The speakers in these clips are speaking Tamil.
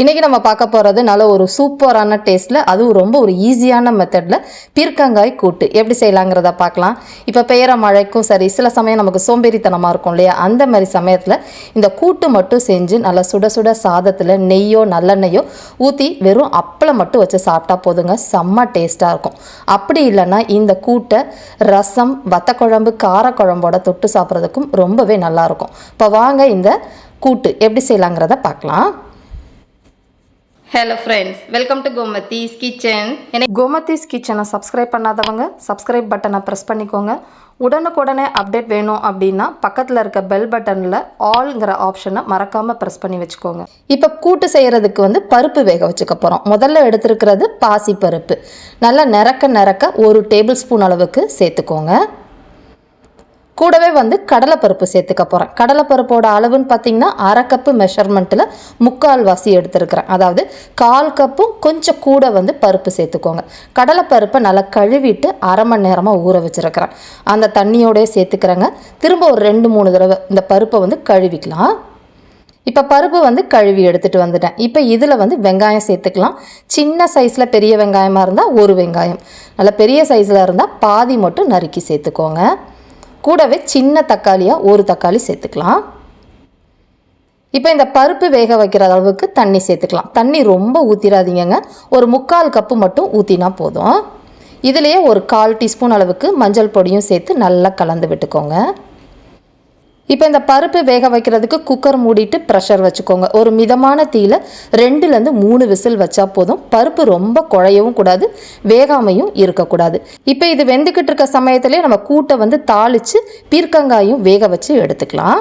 இன்றைக்கி நம்ம பார்க்க போகிறது நல்ல ஒரு சூப்பரான டேஸ்ட்டில் அதுவும் ரொம்ப ஒரு ஈஸியான மெத்தடில் பீர்க்கங்காய் கூட்டு. எப்படி செய்யலாங்கிறத பார்க்கலாம். இப்போ பெய்கிற மழைக்கும் சரி சில சமயம் நமக்கு சோம்பேறித்தனமாக இருக்கும் இல்லையா? அந்த மாதிரி சமயத்தில் இந்த கூட்டு மட்டும் செஞ்சு நல்லா சுட சுட சாதத்தில் நெய்யோ நல்லெண்ணெய்யோ ஊற்றி வெறும் அப்பளம் மட்டும் வச்சு சாப்பிட்டா போதுங்க. செம்ம டேஸ்ட்டாக இருக்கும். அப்படி இல்லைன்னா இந்த கூட்டை ரசம் வத்தக்குழம்பு காரக்குழம்போட தொட்டு சாப்பிட்றதுக்கும் ரொம்பவே நல்லாயிருக்கும் இப்போ வாங்க இந்த கூட்டு எப்படி செய்யலாங்கிறத பார்க்கலாம். Hello friends welcome to Gomathi's kitchen எனக்கு கோமத்திஸ் கிச்சனை சப்ஸ்கிரைப் பண்ணாதவங்க சப்ஸ்கிரைப் பட்டனை ப்ரெஸ் பண்ணிக்கோங்க. உடனுக்குடனே அப்டேட் வேணும் அப்படின்னா பக்கத்தில் இருக்க பெல் பட்டனில் ஆல்ங்கிற ஆப்ஷனை மறக்காமல் ப்ரெஸ் பண்ணி வச்சுக்கோங்க. இப்போ கூட்டு செய்கிறதுக்கு வந்து பருப்பு வேக வச்சுக்க போகிறோம் முதல்ல எடுத்துருக்கிறது பாசி பருப்பு நல்லா நிறக்க நிறக்க ஒரு டேபிள் ஸ்பூன் அளவுக்கு சேர்த்துக்கோங்க. கூடவே வந்து கடலைப்பருப்பு சேர்த்துக்க போகிறேன் கடலைப்பருப்போட அளவுன்னு பார்த்தீங்கன்னா அரை கப்பு மெஷர்மெண்ட்டில் முக்கால் வாசி எடுத்துருக்கிறேன். அதாவது கால் கப்பும் கொஞ்சம் கூட வந்து பருப்பு சேர்த்துக்கோங்க. கடலைப்பருப்பை நல்லா கழுவிட்டு அரை மணி நேரமாக ஊற வச்சுருக்கிறேன். அந்த தண்ணியோடய சேர்த்துக்கிறேங்க. திரும்ப ஒரு ரெண்டு மூணு தடவை இந்த பருப்பை வந்து கழுவிக்கலாம். இப்போ பருப்பு வந்து கழுவி எடுத்துகிட்டு வந்துட்டேன். இப்போ இதில் வந்து வெங்காயம் சேர்த்துக்கலாம். சின்ன சைஸில் பெரிய வெங்காயமாக இருந்தால் ஒரு வெங்காயம். நல்ல பெரிய சைஸில் இருந்தால் பாதி மட்டும் நறுக்கி சேர்த்துக்கோங்க. கூடவே சின்ன தக்காளியாக ஒரு தக்காளி சேர்த்துக்கலாம். இப்போ இந்த பருப்பு வேக வைக்கிற அளவுக்கு தண்ணி சேர்த்துக்கலாம். தண்ணி ரொம்ப ஊற்றிடாதீங்கங்க ஒரு முக்கால் கப்பு மட்டும் ஊற்றினா போதும். இதுலேயே ஒரு கால் டீஸ்பூன் அளவுக்கு மஞ்சள் பொடியும் சேர்த்து நல்லா கலந்து விட்டுக்கோங்க. இப்போ இந்த பருப்பு வேக வைக்கிறதுக்கு குக்கர் மூடிட்டு ப்ரெஷர் வச்சுக்கோங்க. ஒரு மிதமான தீயில் ரெண்டுலேருந்து மூணு விசில் வச்சா போதும். பருப்பு ரொம்ப குழையவும் கூடாது வேகாமையும் இருக்கக்கூடாது. இப்போ இது வெந்துக்கிட்டு இருக்க சமயத்திலே நம்ம கூட்டை வந்து தாளித்து பீர்க்கங்காயும் வேக வச்சு எடுத்துக்கலாம்.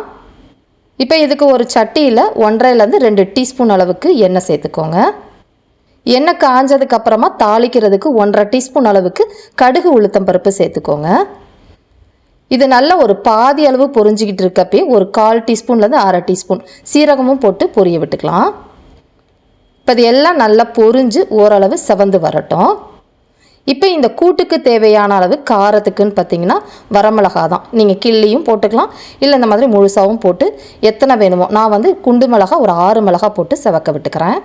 இப்போ இதுக்கு ஒரு சட்டியில் ஒன்றரைலேருந்து ரெண்டு டீஸ்பூன் அளவுக்கு எண்ணெய் சேர்த்துக்கோங்க. எண்ணெய் காஞ்சதுக்கு அப்புறமா தாளிக்கிறதுக்கு ஒன்றரை டீஸ்பூன் அளவுக்கு கடுகு உளுத்தம் பருப்பு சேர்த்துக்கோங்க. இது நல்லா ஒரு பாதி அளவு பொரிஞ்சிக்கிட்டு இருக்கப்பே ஒரு கால் டீஸ்பூன்லேருந்து அரை டீஸ்பூன் சீரகமும் போட்டு பொரிய விட்டுக்கலாம். இப்போ இது எல்லாம் நல்லா பொரிஞ்சு ஓரளவு செவந்து வரட்டும். இப்போ இந்த கூட்டுக்கு தேவையான அளவு காரத்துக்குன்னு பார்த்தீங்கன்னா வரமிளகா தான் நீங்கள் கிள்ளியும் போட்டுக்கலாம். இல்லை இந்த மாதிரி முழுசாகவும் போட்டு எத்தனை வேணுமோ நான் வந்து குண்டு மிளகா ஒரு ஆறு மிளகா போட்டு செவக்க விட்டுக்கிறேன்.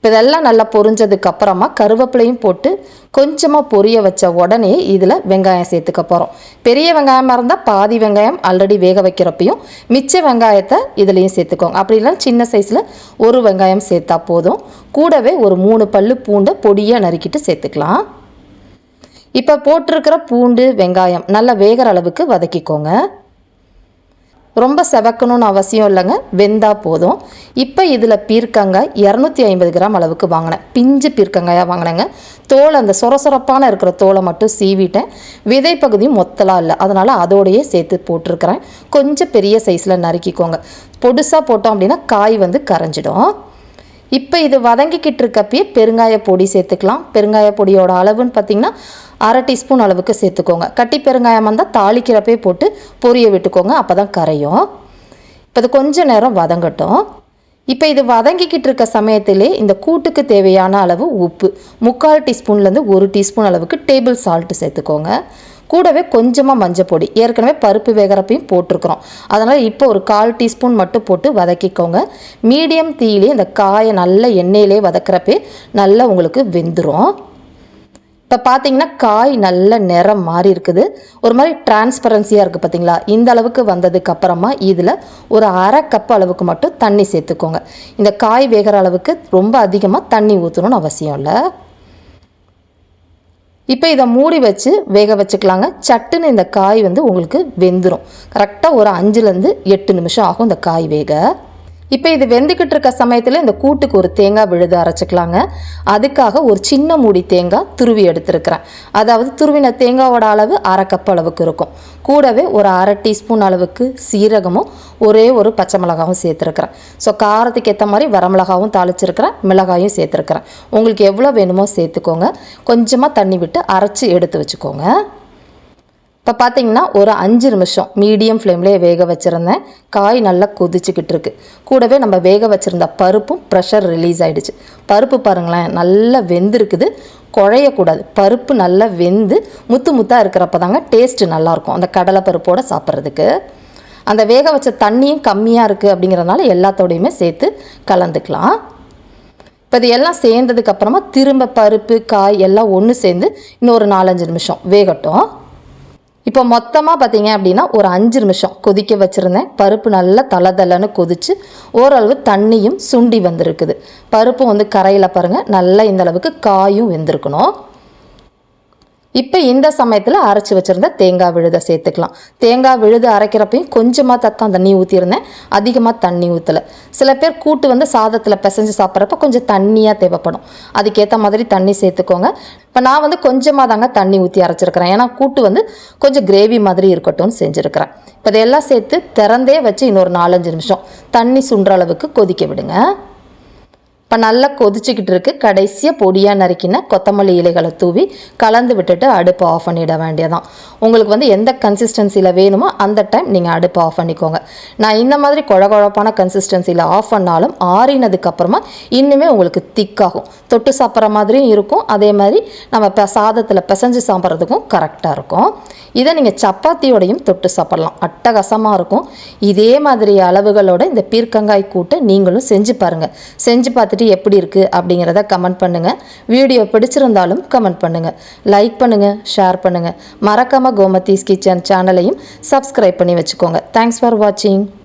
இப்போ இதெல்லாம் நல்லா பொரிஞ்சதுக்கு அப்புறமா கருவேப்பிலையும் போட்டு கொஞ்சமாக பொரிய வச்ச உடனே இதில் வெங்காயம் சேர்த்துக்க போகிறோம் பெரிய வெங்காயமாக இருந்தால் பாதி வெங்காயம் ஆல்ரெடி வேக வைக்கிறப்பையும் மிச்ச வெங்காயத்தை இதுலேயும் சேர்த்துக்கோங்க. அப்படி இல்லைன்னா சின்ன சைஸில் ஒரு வெங்காயம் சேர்த்தா போதும். கூடவே ஒரு மூணு பல்லு பூண்டை பொடியாக நறுக்கிட்டு சேர்த்துக்கலாம். இப்போ போட்டிருக்கிற பூண்டு வெங்காயம் நல்லா வேகிற அளவுக்கு வதக்கிக்கோங்க. ரொம்ப செவக்கணும்னு அவசியம் இல்லைங்க. வெந்தால் போதும். இப்போ இதில் பீர்க்கங்காய் இரநூத்தி ஐம்பது கிராம் அளவுக்கு வாங்கினேன். பிஞ்சு பீர்க்கங்காயாக வாங்கினேங்க. தோல் அந்த சொரசொரப்பான இருக்கிற தோலை மட்டும் சீவிட்டேன். விதை பகுதியும் மொத்தலாம் இல்லை. அதனால் அதோடையே சேர்த்து போட்டிருக்கிறேன். கொஞ்சம் பெரிய சைஸில் நறுக்கிக்கோங்க. பொடுசாக போட்டோம் அப்படின்னா காய் வந்து கரைஞ்சிடும். இப்போ இது வதங்கிக்கிட்டு இருக்கப்பயே பெருங்காய பொடி சேர்த்துக்கலாம். பெருங்காய பொடியோட அளவுன்னு பார்த்தீங்கன்னா அரை டீஸ்பூன் அளவுக்கு சேர்த்துக்கோங்க. கட்டி பெருங்காயம் வந்தால் தாளிக்கிறப்பே போட்டு பொரிய விட்டுக்கோங்க. அப்போ தான் கரையும். இப்போ இது கொஞ்ச நேரம் வதங்கட்டும். இப்போ இது வதங்கிக்கிட்டு இருக்க சமயத்திலே இந்த கூட்டுக்கு தேவையான அளவு உப்பு முக்கால் டீஸ்பூன்லேருந்து ஒரு டீஸ்பூன் அளவுக்கு டேபிள் சால்ட்டு சேர்த்துக்கோங்க. கூடவே கொஞ்சமாக மஞ்சள் பொடி ஏற்கனவே பருப்பு வேகிறப்பையும் போட்டிருக்கிறோம். அதனால் இப்போ ஒரு கால் டீஸ்பூன் மட்டும் போட்டு வதக்கிக்கோங்க. மீடியம் தீயிலே இந்த காயை நல்ல எண்ணெயிலே வதக்கிறப்பே நல்லா உங்களுக்கு வெந்துடும் இப்போ பார்த்தீங்கன்னா காய் நல்ல நிறம் மாறி இருக்குது. ஒரு மாதிரி டிரான்ஸ்பரன்சியாக இருக்குது பார்த்தீங்களா இந்த அளவுக்கு வந்ததுக்கு அப்புறமா இதில் ஒரு அரை கப் அளவுக்கு மட்டும் தண்ணி சேர்த்துக்கோங்க. இந்த காய் வேகிற அளவுக்கு ரொம்ப அதிகமாக தண்ணி ஊற்றணும்னு அவசியம் இல்லை. இப்போ இதை மூடி வச்சு வேக வச்சுக்கலாங்க. சட்டுன்னு இந்த காய் வந்து உங்களுக்கு வெந்துடும் கரெக்டாக ஒரு அஞ்சுலேருந்து எட்டு நிமிஷம் ஆகும் இந்த காய் வேக. இப்போ இது வெந்துக்கிட்டு இருக்க சமயத்தில் இந்த கூட்டுக்கு ஒரு தேங்காய் விழுது அரைச்சிக்கலாங்க. அதுக்காக ஒரு சின்ன மூடி தேங்காய் துருவி எடுத்துருக்கிறேன். அதாவது துருவின தேங்காவோட அளவு அரை கப் அளவுக்கு இருக்கும். கூடவே ஒரு அரை டீஸ்பூன் அளவுக்கு சீரகமும் ஒரே ஒரு பச்சை மிளகாவும் சேர்த்துருக்குறேன். ஸோ காரத்துக்கு ஏற்ற மாதிரி வரமிளகாவும் தாளிச்சிருக்கிறேன் மிளகாயும் சேர்த்துருக்குறேன். உங்களுக்கு எவ்வளோ வேணுமோ சேர்த்துக்கோங்க. கொஞ்சமாக தண்ணி விட்டு அரைச்சி எடுத்து வச்சுக்கோங்க. இப்போ பார்த்தீங்கன்னா ஒரு அஞ்சு நிமிஷம் மீடியம் ஃப்ளேம்லேயே வேக வச்சுருந்தேன் காய் நல்லா கொதிச்சுக்கிட்டு இருக்கு. கூடவே நம்ம வேக வச்சுருந்த பருப்பும் ப்ரெஷர் ரிலீஸ் ஆகிடுச்சு பருப்பு பாருங்களேன் நல்லா வெந்திருக்குது. குழையக்கூடாது. பருப்பு நல்லா வெந்து முத்து முத்தாக இருக்கிறப்ப தாங்க டேஸ்ட்டு நல்லாயிருக்கும். அந்த கடலை பருப்போடு சாப்பிட்றதுக்கு. அந்த வேக வச்ச தண்ணியும் கம்மியாக இருக்குது அப்படிங்கிறதுனால எல்லாத்தோடையுமே சேர்த்து கலந்துக்கலாம். இப்போ இது எல்லாம் சேர்ந்ததுக்கப்புறமா திரும்ப பருப்பு காய் எல்லாம் ஒன்று சேர்ந்து இன்னொரு நாலஞ்சு நிமிஷம் வேகட்டும். இப்போ மொத்தமாக பார்த்தீங்க அப்படின்னா ஒரு அஞ்சு நிமிஷம் கொதிக்க வச்சுருந்தேன். பருப்பு நல்லா தலை தலைன்னு கொதிச்சு ஓரளவு தண்ணியும் சுண்டி வந்திருக்குது. பருப்பும் வந்து கரையில் பாருங்கள் நல்லா இந்த அளவுக்கு காயும் வெந்திருக்கணும். இப்போ இந்த சமயத்தில் அரைச்சி வச்சுருந்த தேங்காய் விழுதை சேர்த்துக்கலாம். தேங்காய் விழுது அரைக்கிறப்பையும் கொஞ்சமாக தத்தான் தண்ணி ஊற்றிருந்தேன் அதிகமாக தண்ணி ஊற்றலை சில பேர் கூட்டு வந்து சாதத்தில் பிசைஞ்சு சாப்பிட்றப்ப கொஞ்சம் தண்ணியாக தேவைப்படும். அதுக்கேற்ற மாதிரி தண்ணி சேர்த்துக்கோங்க. இப்போ நான் வந்து கொஞ்சமாக தாங்க தண்ணி ஊற்றி அரைச்சிருக்கிறேன். ஏன்னா கூட்டு வந்து கொஞ்சம் கிரேவி மாதிரி இருக்கட்டும்னு செஞ்சுருக்கிறேன். இப்போ இதையெல்லாம் சேர்த்து திறந்தே வச்சு இன்னொரு நாலஞ்சு நிமிஷம் தண்ணி சுன்ற அளவுக்கு கொதிக்க விடுங்க. இப்போ நல்லா கொதிச்சுக்கிட்டு இருக்கு. கடைசியாக பொடியாக நறுக்கின கொத்தமல்லி இலைகளை தூவி கலந்து விட்டுட்டு அடுப்பு ஆஃப் பண்ணிட வேண்டியதான் உங்களுக்கு வந்து எந்த கன்சிஸ்டன்சியில் வேணுமோ அந்த டைம் நீங்கள் அடுப்பு ஆஃப் பண்ணிக்கோங்க. நான் இந்த மாதிரி குழகுழப்பான கன்சிஸ்டன்சியில் ஆஃப் பண்ணாலும் ஆறினதுக்கப்புறமா இன்னுமே உங்களுக்கு திக்காகும். தொட்டு சாப்பிட்ற மாதிரியும் இருக்கும். அதே மாதிரி நம்ம இப்போ சாதத்தில் பிசைஞ்சு சாப்பிட்றதுக்கும் கரெக்டாக இருக்கும். இதை நீங்கள் சப்பாத்தியோடையும் தொட்டு சாப்பிட்லாம். அட்டகாசமாக இருக்கும். இதே மாதிரி அளவுகளோட இந்த பீர்க்கங்காய் கூட்டை நீங்களும் செஞ்சு பாருங்கள் செஞ்சு பார்த்துட்டு எப்படி இருக்குது அப்படிங்கிறத கமெண்ட் பண்ணுங்கள் வீடியோ பிடிச்சிருந்தாலும் கமெண்ட் பண்ணுங்கள் லைக் பண்ணுங்கள் ஷேர் பண்ணுங்கள் மறக்காமல் கோமதீஸ் கிச்சன் சேனலையும் சப்ஸ்கிரைப் பண்ணி வச்சுக்கோங்க. தேங்க்ஸ் ஃபார் வாட்சிங்